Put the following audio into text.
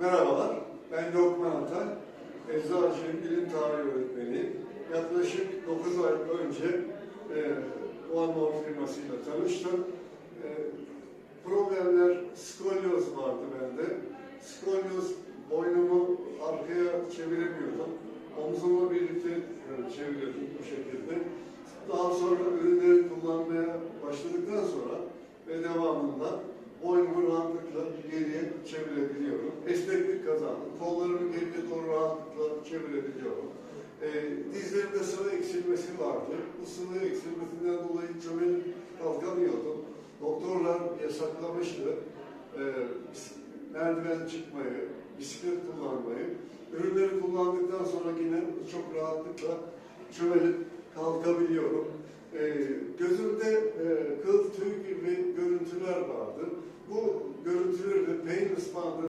Merhabalar, ben Lokman Atay. Eczacıyım, bilim tarihi öğretmeniyim. Yaklaşık 9 ay önce e, OneMore firmasıyla tanıştım. E, problemler, skolyoz vardı bende. Skolyoz boynumu arkaya çeviremiyordum. Omzumla birlikte e, çeviriyordum bu şekilde. Daha sonra ürünleri kullanmaya başladıktan sonra ve devamında boynumu rahatlıkla geriye çevirebiliyorum. Esneklik kazandım. Kollarımı geriye doğru rahatlıkla çevirebiliyorum. Ee, dizlerimde sıvı eksilmesi vardı. Bu sıvı eksilmesinden dolayı çömelip kalkamıyordum. Doktorlar yasaklamıştı. Bis- merdiven çıkmayı, bisiklet kullanmayı. Ürünleri kullandıktan sonra yine çok rahatlıkla çömelip kalkabiliyorum. Ee, gözümde e, kıl tüy gibi görüntüler vardı. Bu görüntüleri de Pain Response